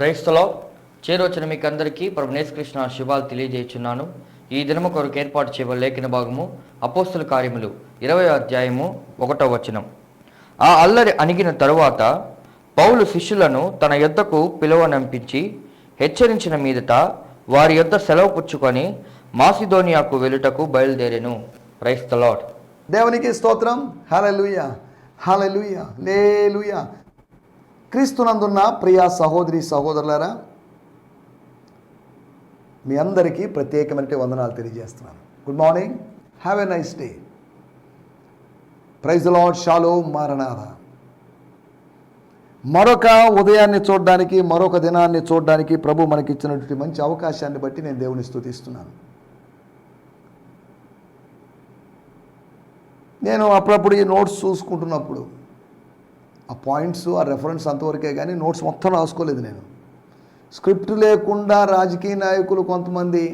క్రైస్తలో చేరొచ్చిన మీకు అందరికీ ప్రభు నేసుకృష్ణ శుభాలు తెలియజేస్తున్నాను ఈ దినము కొరకు ఏర్పాటు చేయబడిన లేఖన భాగము అపోస్తుల కార్యములు ఇరవై అధ్యాయము ఒకటో వచనం. ఆ అల్లరి అణిగిన తరువాత పౌలు శిష్యులను తన యొద్దకు పిలువనంపించి హెచ్చరించిన మీదట వారి యొద్ద సెలవు పుచ్చుకొని మాసిదోనియాకు వెలుటకు బయలుదేరెను. క్రైస్తలాడ్ దేవునికి స్తోత్రం. హలలుయ హలలుయ లేలుయా క్రీస్తునందున్న ప్రియ సహోదరి సహోదరులారా మీ అందరికీ ప్రత్యేకమైన వందనాలు తెలియజేస్తున్నాను. Good morning have a nice day praise Lord shallow మారనాథ మరొక ఉదయాన్ని చూడడానికి మరొక దినాన్ని చూడడానికి ప్రభు మనకిచ్చినటువంటి మంచి అవకాశాన్ని బట్టి నేను దేవుని స్థుతిస్తున్నాను నేను అప్పుడప్పుడు ఈ నోట్స్ చూసుకుంటున్నప్పుడు ఆ పాయింట్స్ ఆ రెఫరెన్స్ అంతవరకే కానీ నోట్స్ మొత్తం రాసుకోలేదు నేను. స్క్రిప్ట్ లేకుండా రాజకీయ నాయకులు కొంతమంది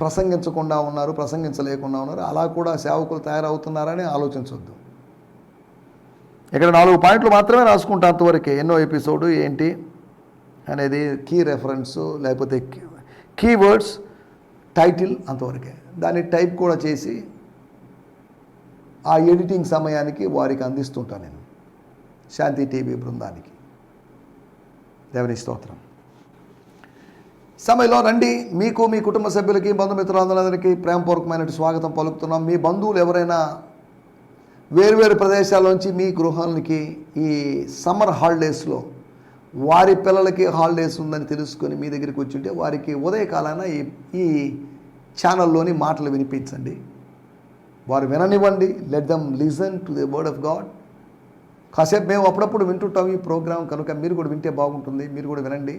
ప్రసంగించకుండా ఉన్నారు ప్రసంగించలేకుండా ఉన్నారు. అలా కూడా సేవకులు తయారవుతున్నారని ఆలోచించవద్దు ఇక్కడ నాలుగు పాయింట్లు మాత్రమే రాసుకుంటా అంతవరకే. ఎన్నో ఎపిసోడు ఏంటి అనేది కీ రెఫరెన్స్ లేకపోతే కీవర్డ్స్ టైటిల్ అంతవరకే. దాన్ని టైప్ కూడా చేసి ఆ ఎడిటింగ్ సమయానికి వారికి అందిస్తుంటాను నేను. శాంతి టీవీ బృందానికి. దేవుని స్తోత్రం. సమయంలో రండి. మీకు మీ కుటుంబ సభ్యులకి బంధుమిత్రులందరికీ ప్రేమపూర్వకమైన స్వాగతం పలుకుతున్నాం. మీ బంధువులు ఎవరైనా వేరువేరు ప్రదేశాల్లోంచి మీ గృహాలకి ఈ సమ్మర్ హాలిడేస్లో వారి పిల్లలకి హాలిడేస్ ఉందని తెలుసుకొని మీ దగ్గరికి వచ్చి ఉంటే వారికి ఉదయకాలాన ఈ ఈ ఛానల్లోని మాటలు వినిపించండి. వారు విననివ్వండి. Let them listen to the word of God కాసేపు మేము అప్పుడప్పుడు వింటుంటాం ఈ ప్రోగ్రాం కనుక మీరు కూడా వింటే బాగుంటుంది. మీరు కూడా వినండి.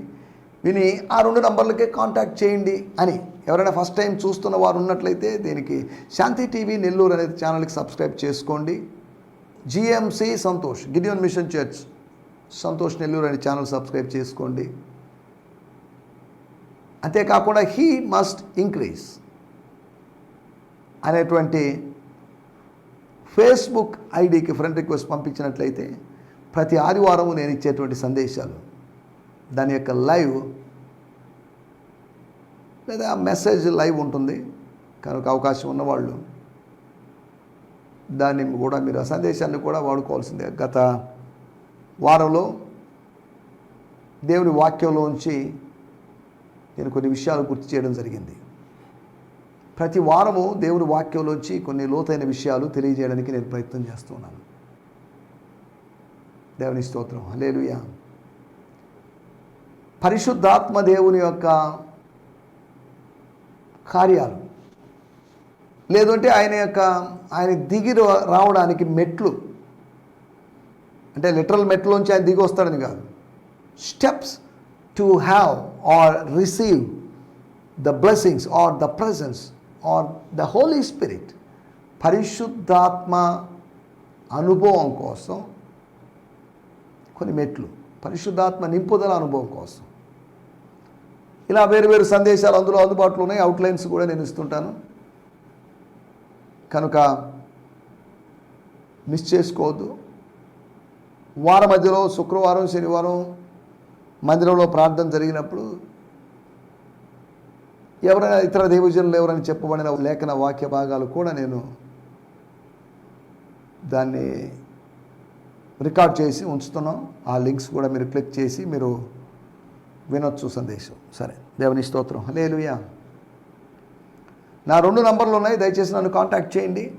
విని ఆ రెండు నంబర్లకే కాంటాక్ట్ చేయండి అని ఎవరైనా ఫస్ట్ టైం చూస్తున్న వారు ఉన్నట్లయితే దీనికి శాంతి టీవీ నెల్లూరు అనే ఛానల్కి సబ్స్క్రైబ్ చేసుకోండి. GMC Santosh Gideon mission church Santosh Nellore అనే ఛానల్ సబ్స్క్రైబ్ చేసుకోండి. అంతేకాకుండా హీ మస్ట్ ఇంక్రీజ్ అనేటువంటి ఫేస్బుక్ ఐడికి ఫ్రెండ్ రిక్వెస్ట్ పంపించినట్లయితే ప్రతి ఆదివారం నేను ఇచ్చేటువంటి సందేశాలు దాని యొక్క లైవ్ లేదా మెసేజ్ లైవ్ ఉంటుంది. కనుక అవకాశం ఉన్నవాళ్ళు దాన్ని కూడా మీరు ఆ సందేశాన్ని కూడా వాడుకోవాల్సిందే. గత వారంలో దేవుని వాక్యంలోంచి నేను కొన్ని విషయాలు గుర్తు చేయడం జరిగింది. ప్రతి వారము దేవుని వాక్యంలోంచి కొన్ని లోతైన విషయాలు తెలియజేయడానికి నేను ప్రయత్నం చేస్తున్నాను దేవుని స్తోత్రం. లేలుయా పరిశుద్ధాత్మ దేవుని యొక్క కార్యాలు. లేదంటే ఆయన యొక్క ఆయన దిగి రావడానికి మెట్లు. అంటే లిటరల్ మెట్లోంచి ఆయన దిగి వస్తాడని కాదు. Steps to have or receive the blessings or the presence or the Holy Spirit పరిశుద్ధాత్మ అనుభవం కోసం కొన్ని మెట్లు పరిశుద్ధాత్మ నింపుదల అనుభవం కోసం. ఇలా వేరు వేరు సందేశాలు అందులో అందుబాటులో ఉన్నాయి అవుట్లైన్స్ కూడా నేను ఇస్తుంటాను. కనుక మిస్ చేసుకోవద్దు. వార మధ్యలో శుక్రవారం శనివారం మందిరంలో ప్రార్థన జరిగినప్పుడు ఎవరైనా ఇతర దేవజనులు ఎవరైనా చెప్పబడిన లేఖన వాక్య భాగాలు కూడా నేను దాన్ని రికార్డ్ చేసి ఉంచుతున్నాం. ఆ లింక్స్ కూడా మీరు క్లిక్ చేసి మీరు వినొచ్చు సందేశం. సరే దేవుని స్తోత్రం. లేలుయా నా రెండు నంబర్లు ఉన్నాయి. దయచేసి నన్ను కాంటాక్ట్ చేయండి.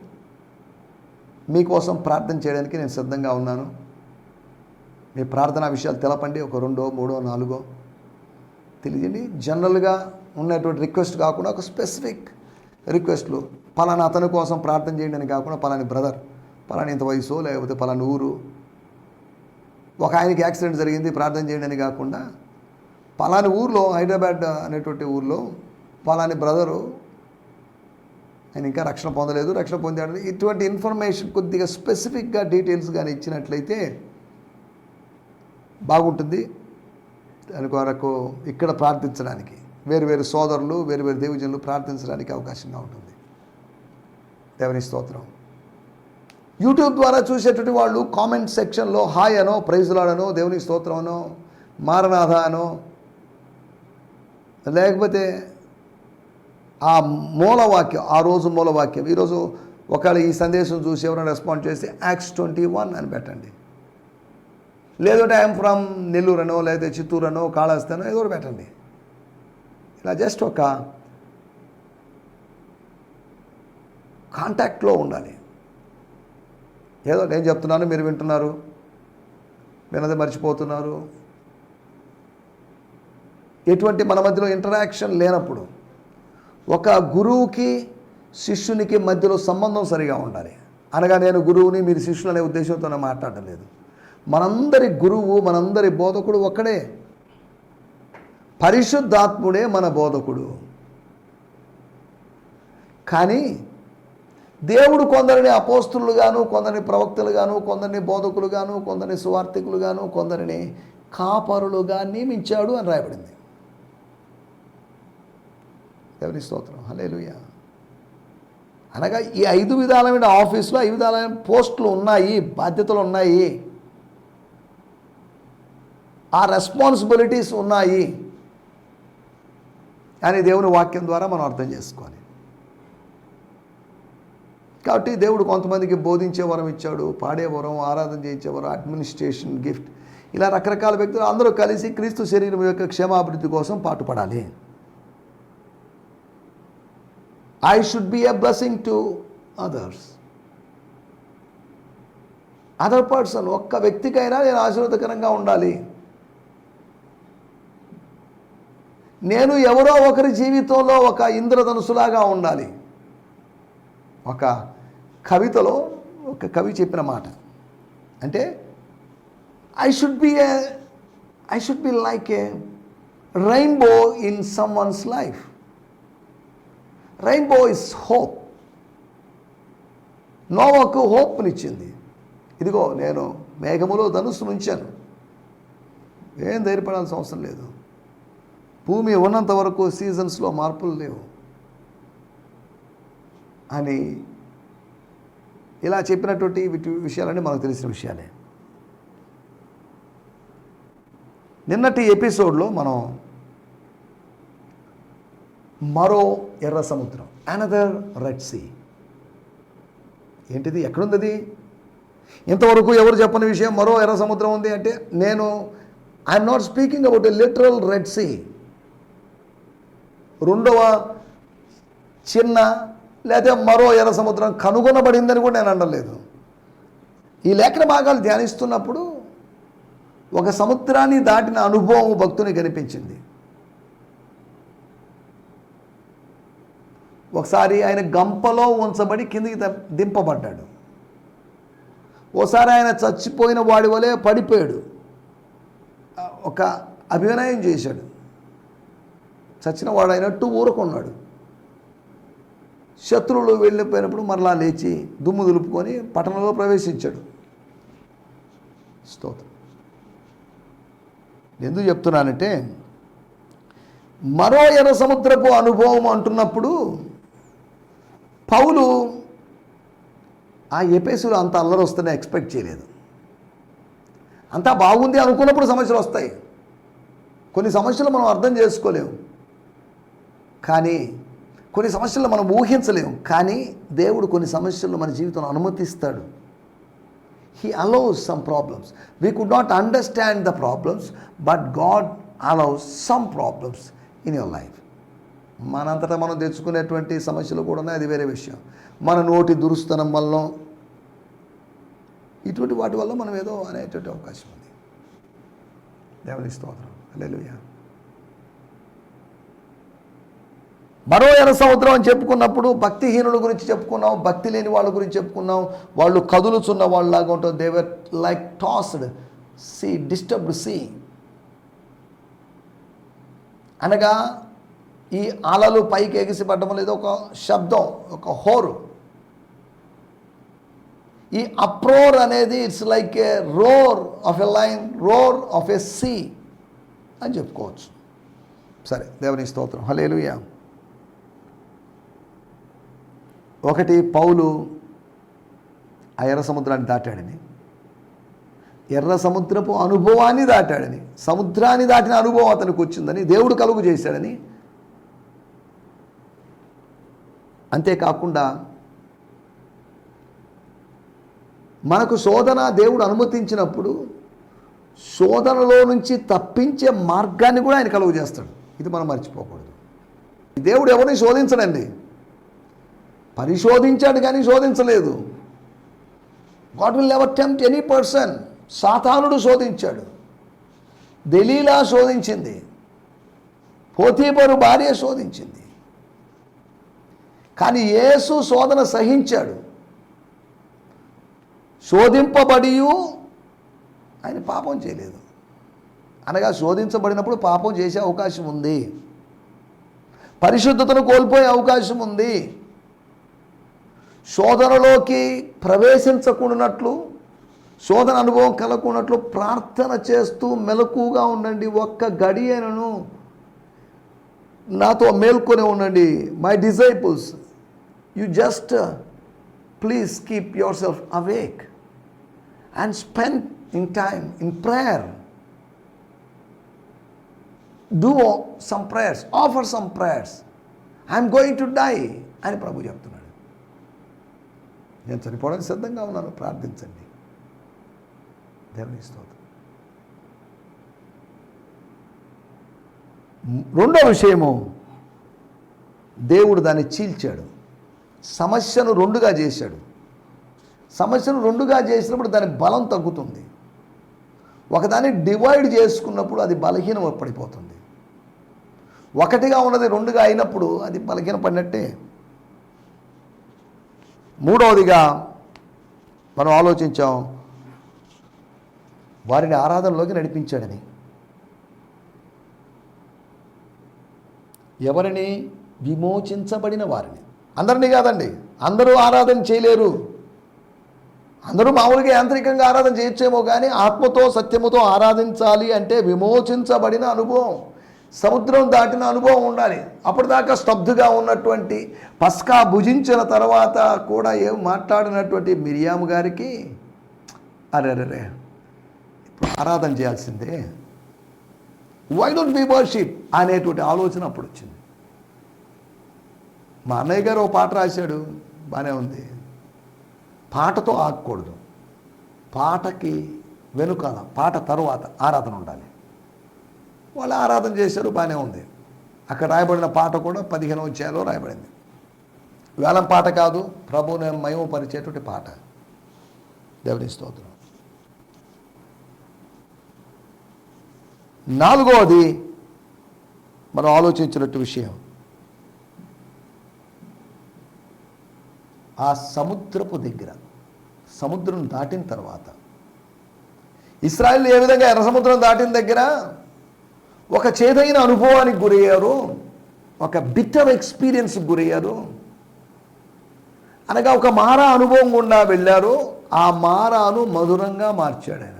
మీకోసం ప్రార్థన చేయడానికి నేను సిద్ధంగా ఉన్నాను. మీ ప్రార్థనా విషయాలు తెలపండి. ఒక రెండో మూడో నాలుగో. తెలియజేయండి. జనరల్గా ఉన్నటువంటి రిక్వెస్ట్ కాకుండా ఒక స్పెసిఫిక్ రిక్వెస్ట్లు పలానా అతని కోసం ప్రార్థన చేయండి అని కాకుండా పలాని బ్రదర్ పలాని ఇంత వయసు లేకపోతే పలాని ఊరు. ఒక ఆయనకి యాక్సిడెంట్ జరిగింది ప్రార్థన చేయండి అని కాకుండా పలాని ఊర్లో హైదరాబాద్ అనేటువంటి ఊర్లో పలాని బ్రదరు ఆయన ఇంకా రక్షణ పొందలేదు రక్షణ పొందాడు ఇటువంటి ఇన్ఫర్మేషన్ కొద్దిగా స్పెసిఫిక్గా డీటెయిల్స్ కానీ ఇచ్చినట్లయితే బాగుంటుంది. దాని కొరకు ఇక్కడ ప్రార్థించడానికి. వేరు వేరు సోదరులు వేరు వేరు దేవజనులు ప్రార్థించడానికి అవకాశంగా ఉంటుంది. దేవుని స్తోత్రం. యూట్యూబ్ ద్వారా చూసేటువంటి వాళ్ళు కామెంట్ సెక్షన్లో హాయ్ అనో ప్రైజులాడనో దేవుని స్తోత్రం అనో మారనాథ అనో లేకపోతే ఆ మూలవాక్యం ఆ రోజు మూలవాక్యం. ఈరోజు ఒకవేళ ఈ సందేశం చూసి ఎవరైనా రెస్పాండ్ చేస్తే యాక్స్ ట్వంటీ వన్ అని పెట్టండి. లేదంటే ఐఎమ్ ఫ్రమ్ నెల్లూరనో లేదా చిత్తూరనో కాళహస్తనో ఏదో పెట్టండి. ఇలా జస్ట్ ఒక కాంటాక్ట్లో ఉండాలి. ఏదో నేను చెప్తున్నాను మీరు వింటున్నారు వినది మర్చిపోతున్నారు. ఎటువంటి మన మధ్యలో ఇంటరాక్షన్ లేనప్పుడు ఒక గురువుకి శిష్యునికి మధ్యలో సంబంధం సరిగా ఉండాలి. అనగా నేను గురువుని మీరు శిష్యులు అనే ఉద్దేశంతో నేను మనందరి గురువు మనందరి బోధకుడు ఒక్కడే. పరిశుద్ధాత్ముడే మన బోధకుడు. కానీ దేవుడు కొందరిని అపోస్తులుగాను కొందరిని ప్రవక్తలుగాను కొందరిని బోధకులుగాను కొందరిని సువార్థికులుగాను కొందరిని కాపరులుగా నియమించాడు అని రాయబడింది. ఎవరి స్తోత్రం. హలేలుయ అనగా ఈ ఐదు విధాలమైన ఆఫీసులో ఐదు విధాలమైన పోస్టులు ఉన్నాయి బాధ్యతలు ఉన్నాయి. ఆ రెస్పాన్సిబిలిటీస్ ఉన్నాయి. అని దేవుని వాక్యం ద్వారా మనం అర్థం చేసుకోవాలి. కాబట్టి దేవుడు కొంతమందికి బోధించే వరం ఇచ్చాడు పాడే వరం ఆరాధన చేయించే వరం అడ్మినిస్ట్రేషన్ గిఫ్ట్ ఇలా రకరకాల వ్యక్తులు అందరూ కలిసి క్రీస్తు శరీరం యొక్క క్షేమాభివృద్ధి కోసం పాటుపడాలి. I should be a blessing to others other person ఒక్క వ్యక్తికైనా నేను ఆశీర్వదకరంగా ఉండాలి. నేను ఎవరో ఒకరి జీవితంలో ఒక ఇంద్రధనుసులాగా ఉండాలి. ఒక కవితలో ఒక కవి చెప్పిన మాట. అంటే I should be a I should be like a rainbow in someone's life rainbow is hope నోవాకు హోప్నిచ్చింది. ఇదిగో నేను మేఘములో ధనుస్సు ఉంచాను. ఏం ధైర్యపడాల్సిన అవసరం లేదు. భూమి ఉన్నంత వరకు సీజన్స్లో మార్పులు లేవు. అని ఇలా చెప్పినటువంటి వీటి విషయాలన్నీ మనకు తెలిసిన విషయాలే. నిన్నటి ఎపిసోడ్లో మనం మరో ఎర్ర సముద్రం అనదర్ రెడ్ సీ ఏంటిది? ఎక్కడుంది అది ఇంతవరకు ఎవరు చెప్పని విషయం మరో ఎర్ర సముద్రం ఉంది అంటే నేను I'm not speaking about a literal Red Sea రెండవ చిన్న లేదా మరో ఎర్ర సముద్రం కనుగొనబడిందని కూడా నేను అనలేదు. ఈ లేఖన భాగాలు ధ్యానిస్తున్నప్పుడు ఒక సముద్రాన్ని దాటిన అనుభవం భక్తుని కనిపించింది. ఒకసారి ఆయన గంపలో ఉంచబడి కిందికి దింపబడ్డాడు. ఓసారి ఆయన చచ్చిపోయిన వాడి వలె పడిపోయాడు. ఒక అభినయం చేశాడు. చచ్చిన వాడైనట్టు ఊరుకున్నాడు శత్రువులు వెళ్ళిపోయినప్పుడు మరలా లేచి దుమ్ము దులుపుకొని పట్టణంలో ప్రవేశించాడు. స్తోత్రం. ఎందుకు చెప్తున్నానంటే మరో ఎర్ర సముద్రపు అనుభవం అంటున్నప్పుడు పౌలు ఆ ఎపేసులు అంత అల్లరి వస్తుందని ఎక్స్పెక్ట్ చేయలేదు. అంతా బాగుంది అనుకున్నప్పుడు సమస్యలు వస్తాయి. కొన్ని సమస్యలు మనం అర్థం చేసుకోలేము. కానీ కొన్ని సమస్యలు మనం ఊహించలేము కానీ దేవుడు కొన్ని సమస్యలు మన జీవితంలో అనుమతిస్తాడు. He allows some problems we could not understand the problems but God allows some problems in your life మనంతటా మనం తెచ్చుకునేటువంటి సమస్యలు కూడా ఉన్నాయి. అది వేరే విషయం. మన నోటి దురుస్తనం వల్ల ఇటువంటి వాటి వల్ల మనం ఏదో అనేటువంటి అవకాశం ఉంది. దేవుని స్తోత్రం. లేదు మరో ఎన సంవత్సరం అని చెప్పుకున్నప్పుడు భక్తిహీనుల గురించి చెప్పుకున్నాం భక్తి లేని వాళ్ళ గురించి చెప్పుకున్నాం. వాళ్ళు కదులుచున్న వాళ్ళలాగా ఉంటుంది they were like tossed sea disturbed sea అనగా ఈ అలలు పైకి ఎగిసిపడడం లేదు ఒక శబ్దం ఒక హోరు. ఈ అప్రోర్ అనేది it's like a roar of a lion roar of a sea అని చెప్పుకోవచ్చు. సరే దేవుని స్తోత్రం. హలేలుయా ఒకటి పౌలు ఆ ఎర్ర సముద్రాన్ని దాటాడని. ఎర్ర సముద్రపు అనుభవాన్ని దాటాడని. సముద్రాన్ని దాటిన అనుభవం అతనికి వచ్చిందని దేవుడు కలుగు చేశాడని. అంతేకాకుండా మనకు శోధన దేవుడు అనుమతించినప్పుడు శోధనలో నుంచి తప్పించే మార్గాన్ని కూడా ఆయన కలుగు చేస్తాడు. ఇది మనం మర్చిపోకూడదు. దేవుడు ఎవరిని శోధించడండి? పరిశోధించాడు కానీ శోధించలేదు. God will ever tempt any person సాతానుడు శోధించాడు. దలీలా శోధించింది. పోతీపరు భార్య శోధించింది. కానీ యేసు శోధన సహించాడు. శోధింపబడి ఆయన పాపం చేయలేదు. అనగా శోధించబడినప్పుడు పాపం చేసే అవకాశం ఉంది. పరిశుద్ధతను కోల్పోయే అవకాశం ఉంది. శోధనలోకి ప్రవేశించకుండానట్లు శోధన అనుభవం కలగకున్నట్లు ప్రార్థన చేస్తూ మెలకుగా ఉండండి. ఒక్క గడియనను నాతో మేల్కొని ఉండండి. My disciples you just please keep yourself awake and spend in time in prayer do some prayers offer some prayers I'm going to die అని ప్రభు చెప్తున్నాడు. నేను చనిపోవడానికి సిద్ధంగా ఉన్నాను. ప్రార్థించండి. దేవుని స్తోత్రం. రెండో విషయము దేవుడు దాన్ని చీల్చాడు. సమస్యను రెండుగా చేశాడు. సమస్యను రెండుగా చేసినప్పుడు దాని బలం తగ్గుతుంది. ఒకదాన్ని డివైడ్ చేసుకున్నప్పుడు అది బలహీనం పడిపోతుంది. ఒకటిగా ఉన్నది రెండుగా అయినప్పుడు అది బలహీన పడినట్టే మూడవదిగా మనం ఆలోచించాం వారిని ఆరాధనలోకి నడిపించాడని. ఎవరిని? విమోచించబడిన వారిని. అందరినీ కాదండి అందరూ ఆరాధన చేయలేరు. అందరూ మామూలుగా యాంత్రికంగా ఆరాధన చేయొచ్చేమో కానీ ఆత్మతో సత్యముతో ఆరాధించాలి అంటే విమోచించబడిన అనుభవం. సముద్రం దాటిన అనుభవం ఉండాలి. అప్పటిదాకా స్తబ్దుగా ఉన్నటువంటి పస్కా భుజించిన తర్వాత కూడా ఏం మాట్లాడినటువంటి మిరియాము గారికి అరే అరే ఇప్పుడు ఆరాధన చేయాల్సిందే. వై డోంట్ బీ వర్షిప్ అనేటువంటి ఆలోచన అప్పుడు వచ్చింది మా అన్నయ్య గారు ఓ పాట రాశాడు బాగానే ఉంది. పాటతో ఆగకూడదు. పాటకి వెనుకాల పాట తరువాత ఆరాధన ఉండాలి. వాళ్ళు ఆరాధన చేశారు బాగానే ఉంది. అక్కడ రాయబడిన పాట కూడా పదిహేను వచ్చాలో రాయబడింది. వేలం పాట కాదు ప్రభు మయమపరిచేటువంటి పాట. దేవుని స్తోత్రం. నాలుగవది మనం ఆలోచించినట్టు విషయం. ఆ సముద్రపు దగ్గర సముద్రం దాటిన తర్వాత ఇస్రాయల్ ఏ విధంగా ఎర్ర సముద్రం దాటిన దగ్గర ఒక చేదైన అనుభవానికి గురయ్యారు. ఒక బిట్టర్ ఎక్స్పీరియన్స్కి గురయ్యారు. అనగా ఒక మారా అనుభవం గుండా వెళ్ళారు. ఆ మారాను మధురంగా మార్చాడు ఆయన.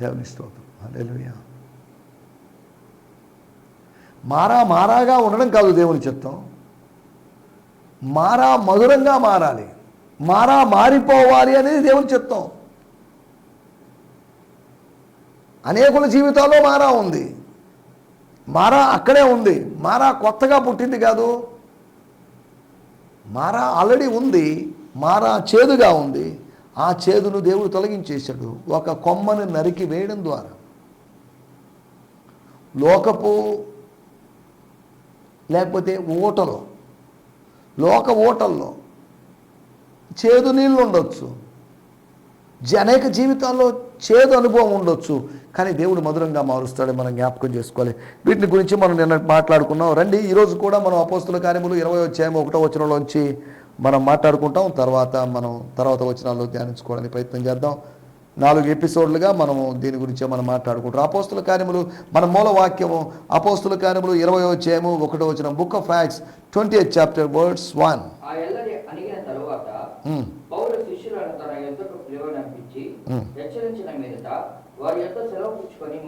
దేవుని స్తోత్రం. మారా మారాగా ఉండడం కాదు దేవుని చిత్తం. మారా మధురంగా మారాలి. మారా మారిపోవాలి అనేది దేవుని చిత్తం. అనేకుల జీవితాల్లో మారా ఉంది. మారా అక్కడే ఉంది. మారా కొత్తగా పుట్టింది కాదు. మారా ఆల్రెడీ ఉంది. మారా చేదుగా ఉంది. ఆ చేదును దేవుడు తొలగించేశాడు. ఒక కొమ్మను నరికి వేయడం ద్వారా. లోకపు లేకపోతే ఊటలో లోక ఊటల్లో చేదు నీళ్ళు ఉండొచ్చు. అనేక జీవితాల్లో చేదు అనుభవం ఉండొచ్చు కానీ దేవుడు మధురంగా మారుస్తాడు మనం జ్ఞాపకం చేసుకోవాలి. వీటిని గురించి మనం నిన్న మాట్లాడుకున్నాం. రండి ఈరోజు కూడా మనం అపోస్తుల కార్యములు ఇరవై వచ్చాము ఒకటో వచనంలోంచి మనం మాట్లాడుకుంటాం. తర్వాత మనం తర్వాత వచనాల్లో ధ్యానించుకోవడానికి ప్రయత్నం చేద్దాం. నాలుగు ఎపిసోడ్లుగా మనము దీని గురించే మనం మాట్లాడుకుంటాం అపోస్తుల కార్యములు మన మూల వాక్యము అపోస్తుల కార్యములు ఇరవై వచ్చాము ఒకటో వచ్చిన book of Acts twenty eighth chapter words one ఆ ఎల్లడి అణిగిన తరువాత పౌలు శిష్యులను తన యొద్దకు పిలువనంపించి మ్మ్. హెచ్చరించిన మీదట వారి యొక్క సెలవు పుచ్చుకొని మాసుదేవుని యొక్క వెలుటకు బయలుదేరాను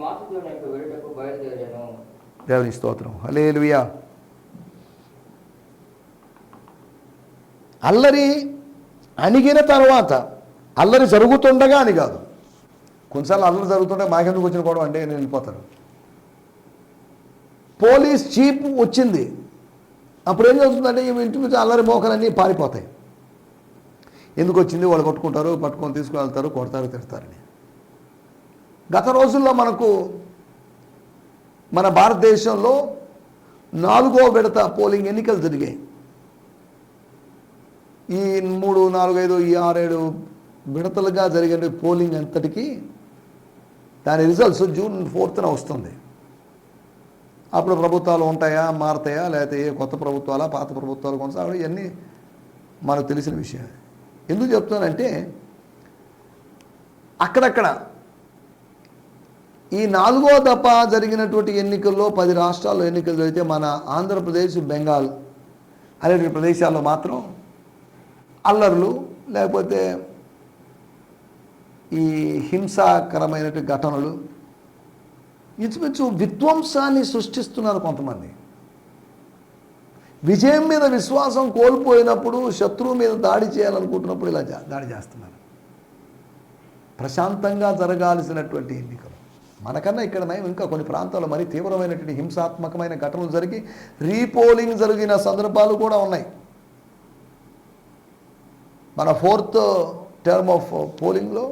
దేవుని స్తోత్రం. అలేలుయా అల్లరి అణిగిన తర్వాత అల్లరి జరుగుతుండగా అని కాదు. కొన్నిసార్లు అల్లరి జరుగుతుంటే మాకెందుకు వచ్చిన గొడవ? అంటే నేను వెళ్ళిపోతాను. పోలీస్ చీప్ వచ్చింది. అప్పుడు ఏం జరుగుతుందంటే ఈ ఇంటి మీద అల్లరి మోకలన్నీ పారిపోతాయి. ఎందుకు వచ్చింది? వాళ్ళు కొట్టుకుంటారు పట్టుకొని తీసుకువెళ్తారు కొడతారు తిడతారని. గత రోజుల్లో మనకు మన భారతదేశంలో నాలుగో విడత పోలింగ్ ఎన్నికలు జరిగాయి. ఈ మూడు నాలుగు ఐదు ఈ ఆరేడు విడతలుగా జరిగిన పోలింగ్ అంతటికి దాని రిజల్ట్స్ జూన్ ఫోర్త్న వస్తుంది. అప్పుడు ప్రభుత్వాలు ఉంటాయా మారతాయా లేకపోతే ఏ కొత్త ప్రభుత్వాలా పాత ప్రభుత్వాలు కొనసాగడం ఇవన్నీ మనకు తెలిసిన విషయం ఎందుకు చెప్తానంటే అక్కడక్కడ ఈ నాలుగో దఫ జరిగినటువంటి ఎన్నికల్లో పది రాష్ట్రాల్లో ఎన్నికలు జరిగితే మన ఆంధ్రప్రదేశ్ బెంగాల్ అనేటువంటి ప్రదేశాల్లో మాత్రం అల్లర్లు లేకపోతే ఈ హింసాకరమైనటువంటి ఘటనలు ఇంచుమించు విధ్వంసాన్ని సృష్టిస్తున్నారు కొంతమంది. విజయం మీద విశ్వాసం కోల్పోయినప్పుడు శత్రువు మీద దాడి చేయాలనుకుంటున్నప్పుడు ఇలా దాడి చేస్తున్నారు. ప్రశాంతంగా జరగాల్సినటువంటి ఎన్నికలు. మనకన్నా ఇక్కడ నయం ఇంకా కొన్ని ప్రాంతాల్లో మరీ తీవ్రమైనటువంటి హింసాత్మకమైన ఘటనలు జరిగి రీపోలింగ్ జరిగిన సందర్భాలు కూడా ఉన్నాయి. మన ఫోర్త్ టర్మ్ ఆఫ్ పోలింగ్లో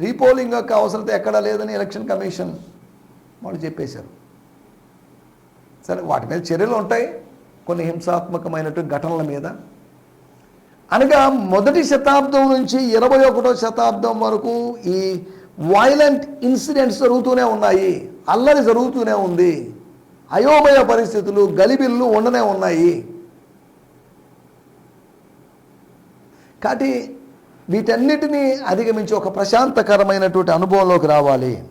రీపోలింగ్ యొక్క అవసరత ఎక్కడా లేదని ఎలక్షన్ కమిషన్ వాళ్ళు చెప్పేశారు. సరే వాటి మీద చర్యలు ఉంటాయి కొన్ని హింసాత్మకమైనటువంటి ఘటనల మీద. అనగా మొదటి శతాబ్దం నుంచి ఇరవై ఒకటో శతాబ్దం వరకు ఈ వైలెంట్ ఇన్సిడెంట్స్ జరుగుతూనే ఉన్నాయి. అల్లరి జరుగుతూనే ఉంది. అయోమయ పరిస్థితులు గలిబిల్లు ఉండనే ఉన్నాయి. కాబట్టి వీటన్నిటినీ అధిగమించి ఒక ప్రశాంతకరమైనటువంటి అనుభవంలోకి రావాలి.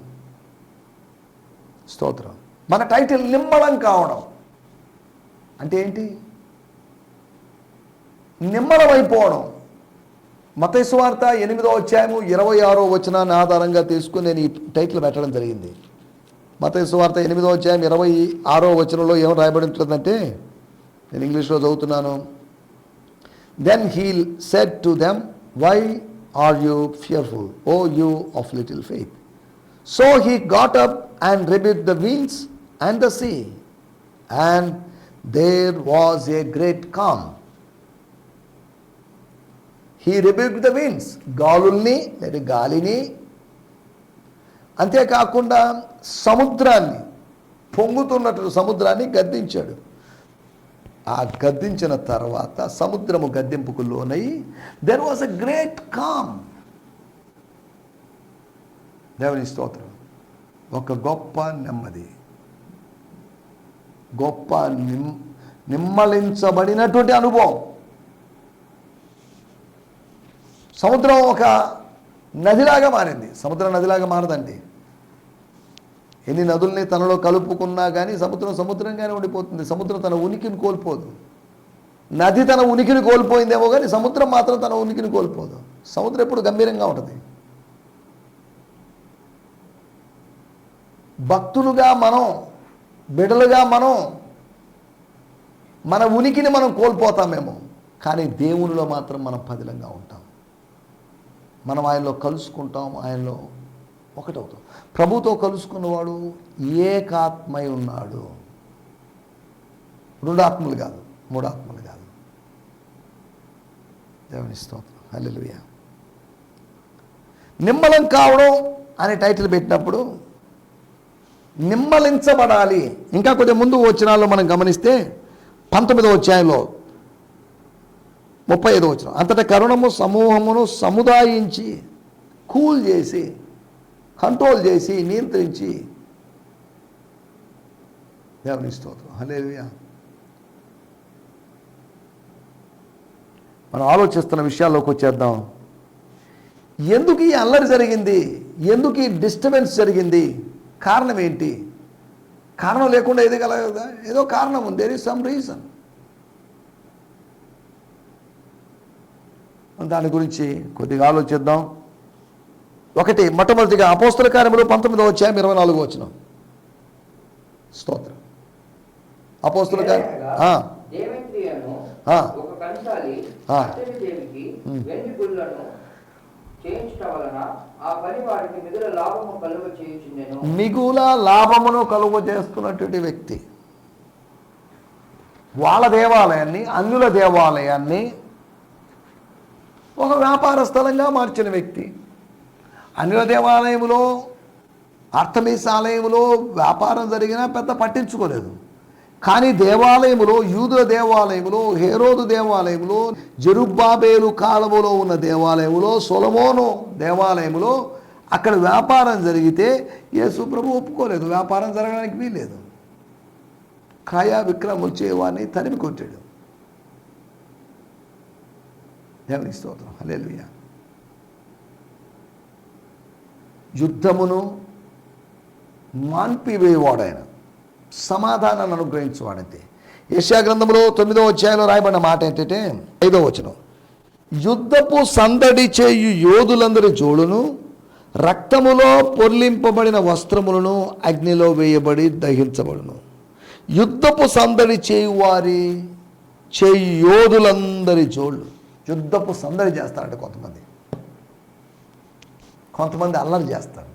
స్తోత్రం. మన టైటిల్ నిమ్మలం కావడం. అంటే ఏంటి? నిమ్మలమైపోవడం. మతేశ్వార్త ఎనిమిదో అధ్యాయము ఇరవై ఆరో వచనాన్ని ఆధారంగా తీసుకుని నేను ఈ టైటిల్ పెట్టడం జరిగింది. మతేశ్వార్త ఎనిమిదో అధ్యాయం ఇరవై ఆరో వచనంలో ఏం రాయబడి ఉంటుందంటే నేను ఇంగ్లీష్లో చదువుతున్నాను. Then he said to them why are you fearful O you of little faith so he got up and rebuked the winds and the sea and there was a great calm he rebuked the winds గాలుల్ని లేదా గాలిని. అంతేకాకుండా సముద్రాన్ని పొంగుతున్నట్టు సముద్రాన్ని గద్దించాడు. ఆ గద్దించిన తర్వాత సముద్రము గద్దింపుకు లోనై there was a great calm దేవుని స్తోత్రం. ఒక గొప్ప నెమ్మది. గొప్ప నిమ్ నిమ్మలించబడినటువంటి అనుభవం. సముద్రం ఒక నదిలాగా మారింది. సముద్రం నదిలాగా మారదండి. ఎన్ని నదుల్ని తనలో కలుపుకున్నా కానీ సముద్రం సముద్రంగానే ఉండిపోతుంది. సముద్రం తన ఉనికిని కోల్పోదు. నది తన ఉనికిని కోల్పోయిందేమో కానీ సముద్రం మాత్రం తన ఉనికిని కోల్పోదు. సముద్రం ఎప్పుడు గంభీరంగా ఉంటుంది. భక్తులుగా మనం బిడలుగా మనం మన ఉనికిని మనం కోల్పోతామేమో. కానీ దేవునిలో మాత్రం మనం పదిలంగా ఉంటాం. మనం ఆయనలో కలుసుకుంటాం ఆయనలో ఒకటవుతాం. ప్రభుతో కలుసుకున్నవాడు ఏకాత్మై ఉన్నాడు. రెండు ఆత్మలు కాదు మూడు ఆత్మలు కాదు. దేవుని స్తోత్రం. హల్లెలూయా. నిమ్మలం కావడం అనే టైటిల్ పెట్టినప్పుడు నిమ్మలించబడాలి. ఇంకా కొద్దిగా ముందు వచ్చినాల్లో మనం గమనిస్తే పంతొమ్మిదో అధ్యాయంలో ముప్పై ఐదో వచ్చిన అంతటా కరుణము సమూహమును సముదాయించి కూల్ చేసి కంట్రోల్ చేసి నియంత్రించి దేవుని స్తోత్రం. మనం ఆలోచిస్తున్న విషయాల్లోకి వచ్చేద్దాం. ఎందుకు ఈ అల్లరి జరిగింది? ఎందుకు ఈ డిస్టర్బెన్స్ జరిగింది? కారణం ఏంటి? కారణం లేకుండా ఎదగలగదా ఏదో కారణం ఉంది. దేర్ ఇస్ సమ్ రీజన్ దాని గురించి కొద్దిగా ఆలోచిద్దాం. ఒకటి మొట్టమొదటిగా అపోస్తల కార్యములు పంతొమ్మిదో వచ్చాయి ఇరవై నాలుగు వచ్చిన స్తోత్రం. అపోస్తల మిగుల లాభమును కలుగు చేస్తున్నటువంటి వ్యక్తి. వాళ్ళ దేవాలయాన్ని అన్యుల దేవాలయాన్ని ఒక వ్యాపార స్థలంగా మార్చిన వ్యక్తి. అన్యుల దేవాలయములో అర్థమీస్ ఆలయములో వ్యాపారం జరిగినా పెద్ద పట్టించుకోలేదు. కానీ దేవాలయములో యూదుల దేవాలయంలో హేరోదు దేవాలయంలో జరుబ్బాబేలు కాలములో ఉన్న దేవాలయములో సొలమోను దేవాలయంలో అక్కడ వ్యాపారం జరిగితే యేసు ప్రభు ఒప్పుకోలేదు. వ్యాపారం జరగడానికి వీల్లేదు. క్రయ విక్రములు వచ్చేవాడిని తరిమి కొట్టాడు దేవునికి స్తోత్రం. హలేలుయ యుద్ధమును మాన్పివేయవాడాయన సమాధానాన్ని అనుగ్రహించేవాడంతే. యశా గ్రంథంలో తొమ్మిదో అధ్యాయంలో రాయబడిన మాట ఏంటంటే ఐదో వచనం. యుద్ధపు సందడి చేయు యోధులందరి జోడును రక్తములో పొర్లింపబడిన వస్త్రములను అగ్నిలో వేయబడి దహించబడును. యుద్ధపు సందడి చేయు వారి చేయు యోధులందరి జోళ్ళు. యుద్ధపు సందడి చేస్తారంట కొంతమంది. కొంతమంది అల్లరి చేస్తారు.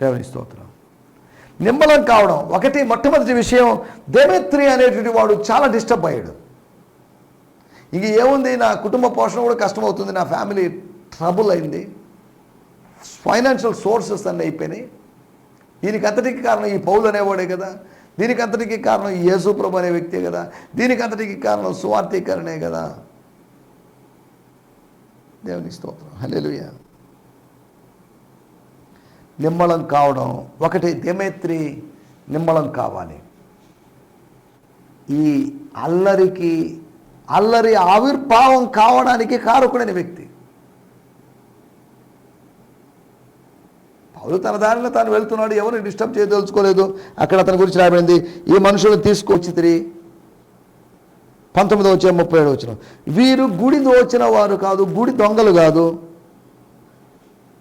దేవుని స్తోత్రం. నిమ్మలం కావడం ఒకటి మొట్టమొదటి విషయం దేవేత్రి అనేటువంటి వాడు చాలా డిస్టర్బ్ అయ్యాడు. ఇంక ఏముంది నా కుటుంబ పోషణ కూడా కష్టమవుతుంది నా ఫ్యామిలీ ట్రబుల్ అయింది ఫైనాన్షియల్ సోర్సెస్ అన్నీ అయిపోయినాయి. దీనికి అంతటికి కారణం ఈ పౌలు అనేవాడే కదా. దీనికంతటికి కారణం యేసుప్రభు అనే వ్యక్తే కదా. దీనికంతటికి కారణం సువార్థీకరణే కదా. దేవుని స్తోత్రం. హల్లెలూయా. నిమ్మలం కావడం ఒకటి దేమేత్రి నిమ్మలం కావాలి. ఈ అల్లరికి అల్లరి ఆవిర్భావం కావడానికి కారకుడైన వ్యక్తి. పౌలు తన దారిలో తాను వెళ్తున్నాడు ఎవరిని డిస్టర్బ్ చేయదలుచుకోలేదు. అక్కడ అతని గురించి రాబడింది ఈ మనుషులను తీసుకొచ్చి తిరిగి పంతొమ్మిది వచ్చే ముప్పై ఏడు వచ్చిన వీరు గుడి దోచిన వారు కాదు గుడి దొంగలు కాదు.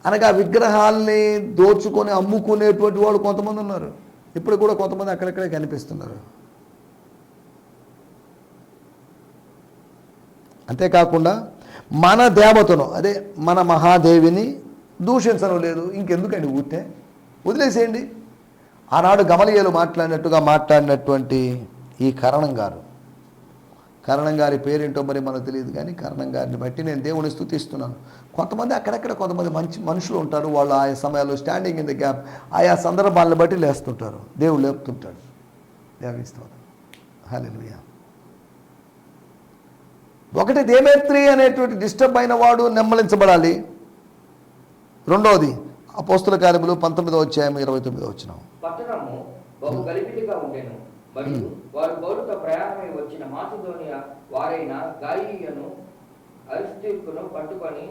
అనగా విగ్రహాల్ని దోచుకొని అమ్ముకునేటువంటి వాళ్ళు కొంతమంది ఉన్నారు. ఇప్పుడు కూడా కొంతమంది అక్కడక్కడే కనిపిస్తున్నారు. అంతేకాకుండా మన దేవతను అదే మన మహాదేవిని దూషించడం లేదు ఇంకెందుకండి ఊరితే వదిలేసేయండి. ఆనాడు గమలియలు మాట్లాడినట్టుగా మాట్లాడినటువంటి ఈ కరణం గారు. కరణం గారి పేరేంటో మరి మనకు తెలియదు కానీ కరణం గారిని బట్టి నేను దేవుని స్థుతిస్తున్నాను. కొంతమంది అక్కడక్కడ కొంతమంది మంచి మనుషులు ఉంటారు వాళ్ళు ఆయా సమయాల్లో స్టాండింగ్ ఇన్ ద గ్యాప్ ఆయా సందర్భాలను బట్టి లేస్తుంటారు. దేవుడు లేపుతుంటాడు. దేవిస్తాడు హల్లెలూయా ఒకటి దేమేత్రి అనేటువంటి డిస్టర్బ్ అయిన వాడు నెమ్మలించబడాలి. రెండవది అపోస్తుల కార్యములు పంతొమ్మిదో అధ్యాయం ఇరవై తొమ్మిదో వచ్చిన వారు పౌరుతో ప్రయాణమై మాసిదోనియా వారైన పట్టుకొని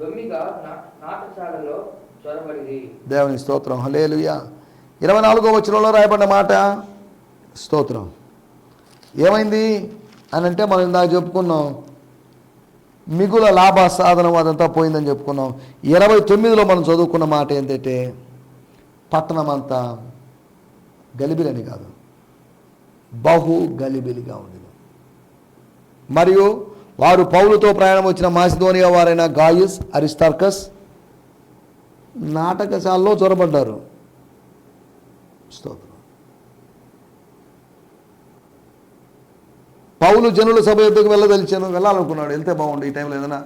దొమ్మిగా నాటశాలలో దేవుని స్తోత్రం. హలేలుయా ఇరవై నాలుగో వచనంలో రాయబడిన మాట? స్తోత్రం. ఏమైంది? అని అంటే మనం ఇందాక చెప్పుకున్నాం మిగుల లాభ సాధనం అదంతా పోయిందని చెప్పుకున్నాం. ఇరవై తొమ్మిదిలో మనం చదువుకున్న మాట ఏంటంటే పట్టణం అంతా గలిబిలని కాదు. బహు గలిబిలిగా ఉంది మరియు వారు పౌలుతో ప్రయాణం వచ్చిన మాసిదోనియా వారైన గాయస్ అరిస్తార్కస్ నాటకశాలలో చొరబడ్డారు. స్తోత్రం. పౌలు జనుల సభ యుద్ధకు వెళ్ళదలిచాను వెళ్ళాలనుకున్నాడు. వెళ్తే బాగుండు. ఈ టైంలో ఏదైనా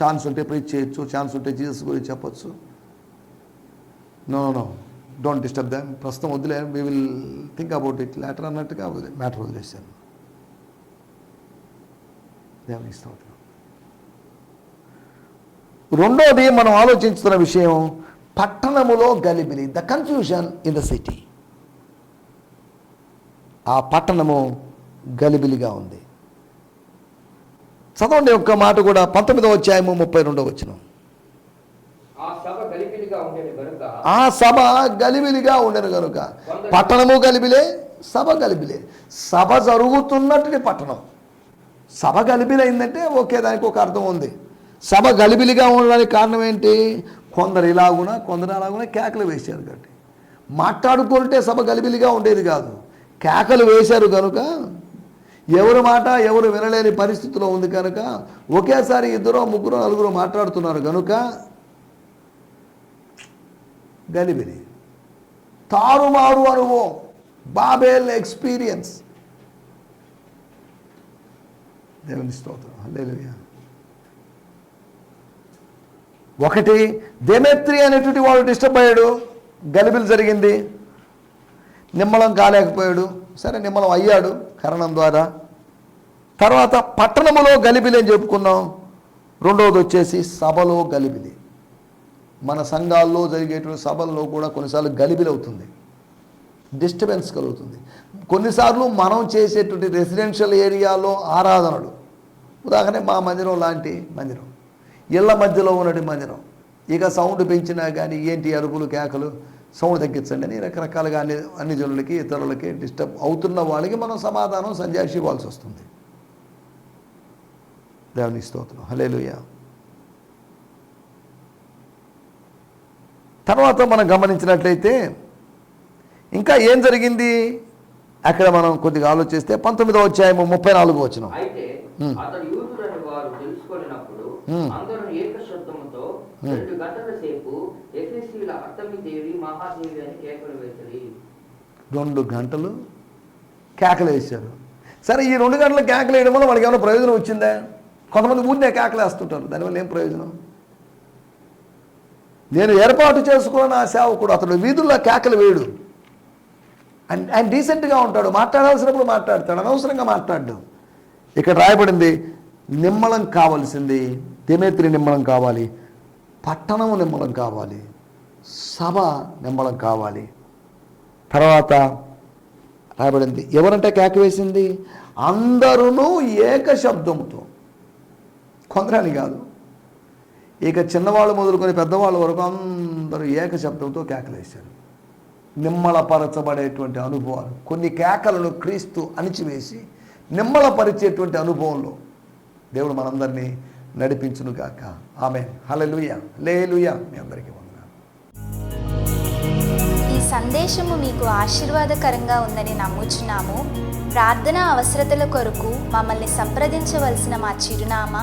ఛాన్స్ ఉంటే ప్రీచ్ చేయొచ్చు ఛాన్స్ ఉంటే జీసస్ గురించి చెప్పొచ్చు. No no don't disturb them ప్రస్తుతం వదిలే we will think about it later అన్నట్టుగా మ్యాటర్ వదిలేశాను. దేవుని స్తోత్రం. రెండోది మనం ఆలోచించుతున్న విషయం పట్టణములో గలిబిలి the confusion in the city ఆ పట్టణము గలిబిలిగా ఉంది. చదవండి ఒక్క మాట కూడా పంతొమ్మిదవ అధ్యాయము ముప్పై రెండవ వచ్చిన ఆ సభ గలిబిలిగా ఉండేది కనుక ఉండను పట్టణము గలిబిలే సభ గలిబిలే. సభ జరుగుతున్నటువంటి పట్టణం. సభ గలిబిలైందంటే ఓకే దానికి ఒక అర్థం ఉంది. సభ గలిబిలిగా ఉండడానికి కారణం ఏంటి? కొందరు ఇలాగున కొందరు అలాగున కేకలు వేశారు కాబట్టి. మాట్లాడుకుంటే సభ గలిబిలిగా ఉండేది కాదు. కేకలు వేశారు కనుక ఎవరి మాట ఎవరు వినలేని పరిస్థితిలో ఉంది కనుక ఒకేసారి ఇద్దరు ముగ్గురు నలుగురు మాట్లాడుతున్నారు కనుక గలిబిలి. తారుమారు అనుభవం. Babel experience. దేవుని స్తోత్రం. ఒకటి దేమేత్రి అనేటువంటి వాడు డిస్టర్బ్ అయ్యాడు. గలిబిలు జరిగింది. నిమ్మలం కాలేకపోయాడు. సరే నిమ్మలం అయ్యాడు కరణం ద్వారా. తర్వాత పట్టణములో గలిబిలి అని చెప్పుకున్నాం. రెండవది వచ్చేసి సభలో గలిబిలి. మన సంఘాల్లో జరిగేటువంటి సభల్లో కూడా కొన్నిసార్లు గలిబిలి అవుతుంది. డిస్టర్బెన్స్ కలుగుతుంది. కొన్నిసార్లు మనం చేసేటువంటి రెసిడెన్షియల్ ఏరియాలో ఆరాధనలు. ఉదాహరణ మా మందిరం లాంటి మందిరం. ఇళ్ళ మధ్యలో ఉన్నటి మందిరం. ఇక సౌండ్ పెంచినా కానీ ఏంటి అరుపులు కేకలు సౌండ్ తగ్గించండి అని రకరకాలుగా అన్ని అన్ని జనులకి ఇతరులకి డిస్టర్బ్ అవుతున్న వాళ్ళకి మనం సమాధానం సంజాషి ఇవ్వాల్సి వస్తుంది. దేవుని స్తోత్రం. హలేలుయ తర్వాత మనం గమనించినట్లయితే ఇంకా ఏం జరిగింది? అక్కడ మనం కొద్దిగా ఆలోచిస్తే పంతొమ్మిదో అధ్యాయము ముప్పై నాలుగు వచ్చిన రెండు గంటలు కేకలు వేశారు. సరే ఈ రెండు గంటలు కేకలు వేయడం వల్ల వాళ్ళకి ఏమైనా ప్రయోజనం వచ్చిందా? కొంతమంది ఊరినే కేకలేస్తుంటారు. దానివల్ల ఏం ప్రయోజనం? నేను ఏర్పాటు చేసుకున్న ఆ సేవకుడు అతడు వీధుల్లో కేకలు వేయడు. అండ్ ఆయన డీసెంట్గా ఉంటాడు. మాట్లాడాల్సినప్పుడు మాట్లాడతాడు. అనవసరంగా మాట్లాడడం. ఇక్కడ రాయబడింది నిమ్మలం కావాల్సింది. దిమేత్రి నిమ్మలం కావాలి. పట్టణము నిమ్మలం కావాలి. సభ నిమ్మలం కావాలి. తర్వాత రాయబడింది ఎవరంటే కేక వేసింది? అందరూ ఏక శబ్దముతో కొందరని కాదు. ఇక చిన్నవాళ్ళు మొదలుకొని పెద్దవాళ్ళ వరకు అందరూ ఏక శబ్దంతో కేకలేశారు. నిమ్మలపరచబడేటువంటి అనుభవాలు. కొన్ని కేకలను క్రీస్తు అణిచివేసి నిమ్మలపరిచేటువంటి అనుభవంలో దేవుడు మనందరినీ నడిపించునుగాక ఆమె హలలుయ లేలుయ మీ అందరికీ వందనాలు. ఈ సందేశము మీకు ఆశీర్వాదకరంగా ఉందని నమ్ముచున్నాము. ప్రార్థన అవసరతల కొరకు మమ్మల్ని సంప్రదించవలసిన మా చిరునామా